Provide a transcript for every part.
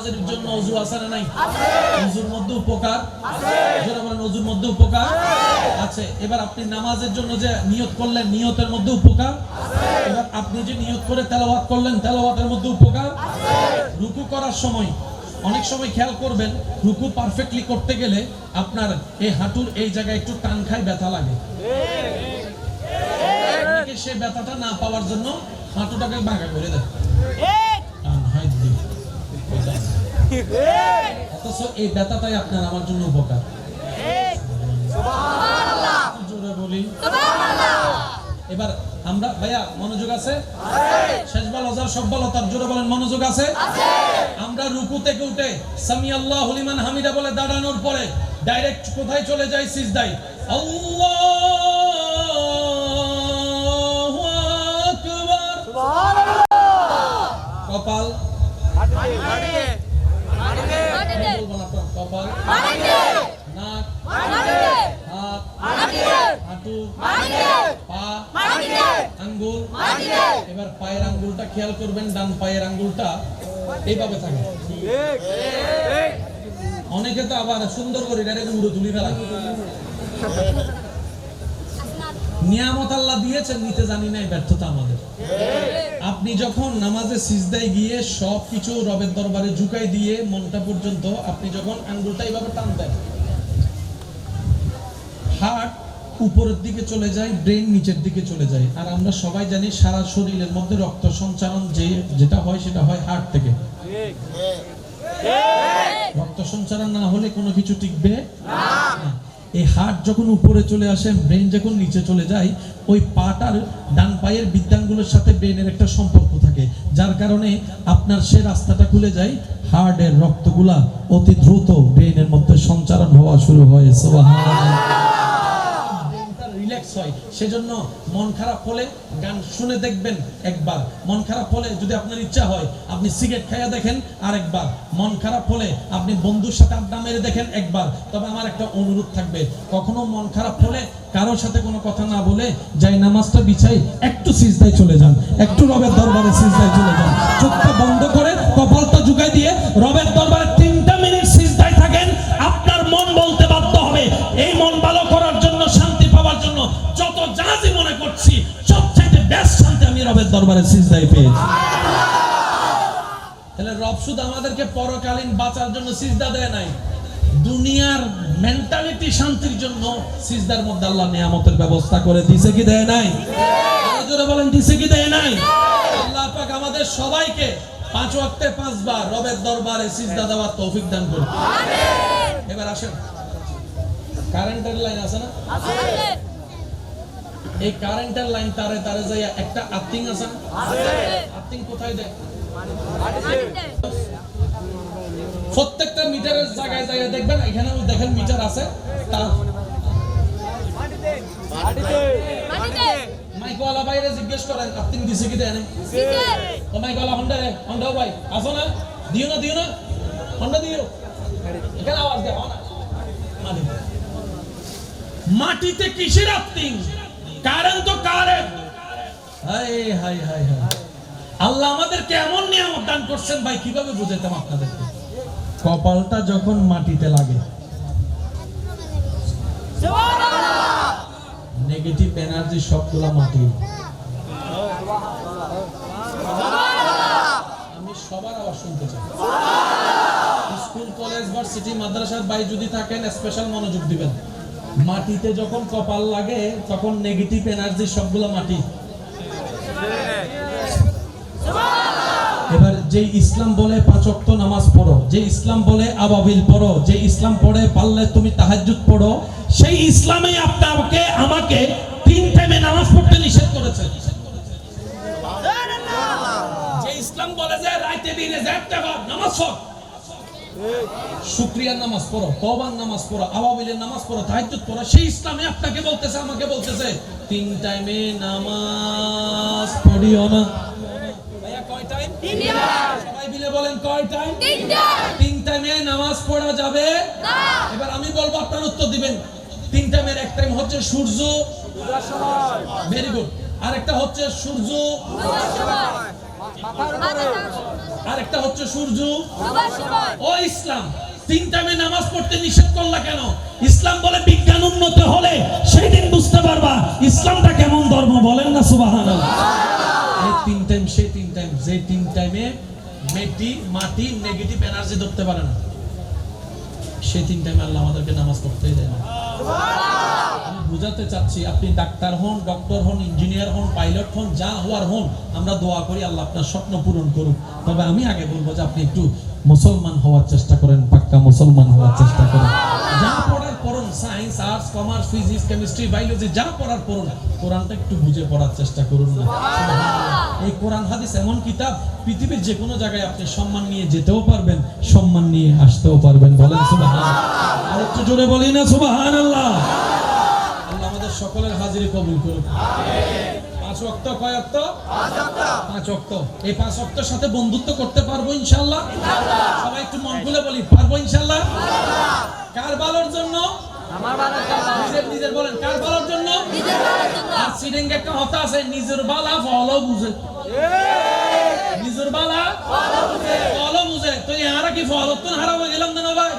নামাজের জন্য অজু আছে না নাই? অজুর মধ্যে উপকার? যারা বলেন অজুর মধ্যে উপকার? আছে। এবার আপনি নামাজের জন্য যে নিয়ত করলেন নিয়তের মধ্যে উপকার? এবার আপনি যে নিয়ত করে তেলাওয়াত করলেন তেলাওয়াতের মধ্যে উপকার? রুকু করার সময় অনেক সময় খেয়াল করবেন রুকু পারফেক্টলি করতে গেলে আপনার এই হাঁটুর এই জায়গায় একটু টান খায় ব্যথা লাগে। সে ব্যথাটা না পাওয়ার জন্য হাঁটুটাকে বাঁকা করে দিয়ে। অথচ এই ব্যথাটাই আপনার আমার জন্য উপকার। এবার আমরা, ভাইয়া, মনোযোগ আছে? হাজার তার জোরে বলেন, মনোযোগ আছে? আমরা রুকু থেকে উঠে সামি আল্লাহ হলিমান হামিদা বলে দাঁড়ানোর পরে ডাইরেক্ট কোথায় চলে যাই সিজদাই আল্লাহু! হাঁটু পা আঙ্গুল। এবার পায়ের আঙ্গুলটা খেয়াল করবেন ডান পায়ের আঙ্গুলটা এইভাবে থাকে। অনেকে তো আবার সুন্দর করে ডাইরেক্ট উড়ো তুলি ফেলা নিয়ামত আল্লাহ দিয়েছেন নিতে জানি না এই ব্যর্থতা আমাদের। আপনি যখন নামাজে সিজদায় গিয়ে সব কিছু রবের দরবারে ঝুঁকাই দিয়ে মনটা পর্যন্ত আপনি যখন আঙ্গুলটা এইভাবে টান দেন হার্ট উপরের দিকে চলে যায় ব্রেন নিচের দিকে চলে যায়। আর আমরা সবাই জানি সারা শরীরের মধ্যে রক্ত সঞ্চালন যে, যেটা হয় সেটা হয় হার্ট থেকে। রক্ত সঞ্চালন না হলে কোনো কিছু টিকবে এই হার্ট যখন উপরে চলে আসে ব্রেন যখন নিচে চলে যায়, ওই পাটার ডান পায়ের বিদ্যাঙ্গুলোর সাথে ব্রেনের একটা সম্পর্ক থাকে। যার কারণে আপনার সে রাস্তাটা খুলে যায় হার্টের রক্তগুলা অতি দ্রুত ব্রেনের মধ্যে সঞ্চালন হওয়া শুরু হয়। ব্রেনটা রিল্যাক্স হয় সেজন্য মন খারাপ হলে গান শুনে দেখবেন একবার। মন খারাপ হলে যদি আপনার ইচ্ছা হয়, আপনি সিগারেট খাইয়া দেখেন আরেকবার। মন খারাপ হলে আপনি বন্ধুর সাথে আড্ডা মেরে দেখেন একবার। তবে আমার একটা অনুরোধ থাকবে, কখনো মন খারাপ হলে কারোর সাথে কোনো কথা না বলে যাই নামাজটা বিছাই, একটু সিজদায় চলে যান। একটু রবের দরবারে সিজদায় চলে যান। চোখটা বন্ধ করে কপালটা ঝুঁকাই দিয়ে রবের যত জাহাজই মনে করছি সবচাইতে বেস্ট শান্তি আমি রবের দরবারে সিজদায় পেয়েছি। তাহলে রব শুধু আমাদেরকে পরকালীন বাঁচার জন্য সিজদা দেয় নাই দুনিয়ার মেন্টালিটি শান্তির জন্য সিজদার মধ্যে আল্লাহ নিয়ামতের ব্যবস্থা করে দিছে কি দেয় নাই? জোরে বলেন দিছে কি দেয় নাই? আল্লাহ পাক আমাদের সবাইকে পাঁচ ওয়াক্তে পাঁচবার রবের দরবারে সিজদা দেওয়ার তৌফিক দান করুন। এবার আসেন। কারেন্টের লাইন আছে না? এই কারেন্টের লাইন তারে তারে যাইয়া একটা আর্থিং আছে আর্থিং কোথায় দেয়? প্রত্যেকটা মিটারের জায়গায় জায়গায় দেখবেন এখানে দেখেন মিটার আছে। তার মাইকওয়ালা বাইরে জিজ্ঞেস করেন আপনি দিছে কি দেয় মাইকওয়ালা হন্ডা রে ভাই আসো না। দিও না দিও না। হন্ডা দিও। এখানে আওয়াজ দেয় না মাটিতে। কিসের আত্মিং কারেন্ট তো current high high high high আল্লাহ আমাদেরকে এমন নিয়ামত দান করছেন, ভাই, কীভাবে বুঝাইতাম আপনাদেরকে? কপালটা যখন মাটিতে লাগে। নেগেটিভ এনার্জি সবগুলা মাটি। আমি সবার আওয়াজ শুনতে চাই। স্কুল, কলেজ, ভার্সিটি, মাদ্রাসার ভাই যদি থাকেন স্পেশাল মনোযোগ দিবেন। মাটিতে যখন কপাল লাগে, তখন নেগেটিভ এনার্জি সবগুলা মাটি। এবার যে ইসলাম বলে পাঁচ নামাজ পড়ো যে ইসলাম বলে আবাবিল পড়ো যে ইসলাম পড়ে পারলে তুমি তাহাজ্জুদ পড়ো, সেই ইসলামে আপনাকে আমাকে তিন টাইমে নামাজ পড়তে নিষেধ করেছে ইসলাম বলে যে, রাইতে দিনে নামাজ পড়। শুক্রিয়ার নামাজ পড়ো তওবার নামাজ পড়ো আবাবিলের নামাজ পড়ো তাহাজ্জুদ পড়ো। সেই ইসলামে আপনাকে বলতেছে আমাকে বলতেছে তিন টাইমে নামাজ পড়িও না। ভাইয়া কয় টাইম সবাই মিলে বলেন কয় টাইম তিন টাইমে নামাজ পড়া যাবে? এবার আমি বলব আপনার উত্তর দিবেন। তিন টাইমের এক টাইম হচ্ছে সূর্য। ভেরি গুড আরেকটা হচ্ছে সূর্য। আর একটা হচ্ছে সূর্য। ও ইসলাম তিন টাইমে নামাজ পড়তে নিষেধ করলা কেন? ইসলাম বলে বিজ্ঞান উন্নত হলে সেই দিন বুঝতে পারবা ইসলামটা কেমন ধর্ম বলেন না এই তিন টাইম সেই তিন টাইম যে তিন টাইমে মেটি মাটি নেগেটিভ এনার্জি ধরতে পারে না। সেই তিন টাইমে আল্লাহ আমাদেরকে নামাজ পড়তেই দেয় না। বুঝাতে চাচ্ছি, আপনি ডাক্তার হন, ডক্টর হন, ইঞ্জিনিয়ার হন, পাইলট হন, যা হওয়ার হন, আমরা দোয়া করি আল্লাহ আপনার স্বপ্ন পূরণ করুক। তবে আমি আগে বলব যে আপনি একটু মুসলমান হওয়ার চেষ্টা করেন, পাক্কা মুসলমান হওয়ার চেষ্টা করেন। যা পড়ার পড়ুন science arts commerce physics chemistry biology যা পড়ার পড়ুন, কোরআনটা একটু বুঝে পড়ার চেষ্টা করুন না। এই কোরআন, হাদিস, এমন কিতাব, পৃথিবীর যে কোনো জায়গায় আপনি সম্মান নিয়ে যেতেও পারবেন, সম্মান নিয়ে আসতেও পারবেন, বলেন সুবহানাল্লাহ। আর একটু জোরে বলি না সুবহানাল্লাহ। আল্লাহ সকলের হাজিরি কবুল করুন। পাঁচ ওয়াক্ত কয় ওয়াক্ত? পাঁচ ওয়াক্ত। এই পাঁচ ওয়াক্তের সাথে বন্ধুত্ব করতে পারব ইনশাআল্লাহ? সবাই একটু মন খুলে বলি পারব ইনশাআল্লাহ? কার ভালোর জন্য? নিজের নিজের বলেন কার ভালোর জন্য? আর সিডিং একটা হতা আছে নিজের বালা ফলও বুঝে। নিজের বালা ফলও বুঝে। তো কি ফল? তো হারাবো গেলাম না ভাই?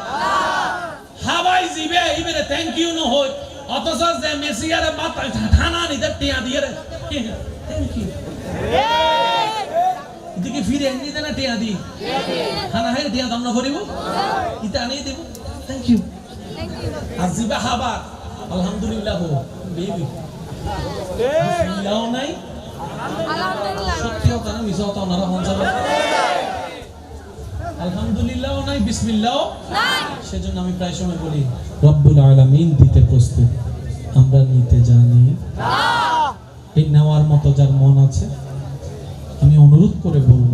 হাবাই জিবে ইবেরে থ্যাংক ইউ নো হই অথচ যে মেসি আরে মাথা ঠানা নিতে টিয়া দিয়ে রে। এদিকে ফিরে এনে দেনা টিয়া দি খানা হাই টিয়া দাম না করিব। ইতা আনিয়ে দেব। থ্যাংক ইউ আর জিবা হাবা। আলহামদুলিল্লাহ হো বেবি। বিসমিল্লাহ নাই। সত্যি হতো না মিছা হতো না রহমান সাহেব আলহামদুলিল্লাহ নাই বিসমিল্লাহ সেজন্য আমি প্রায় সময় বলি রব্বুল আলামিন দিতে প্রস্তুত। আমরা নিতে জানি। এই নেওয়ার মতো যার মন আছে আমি অনুরোধ করে বলব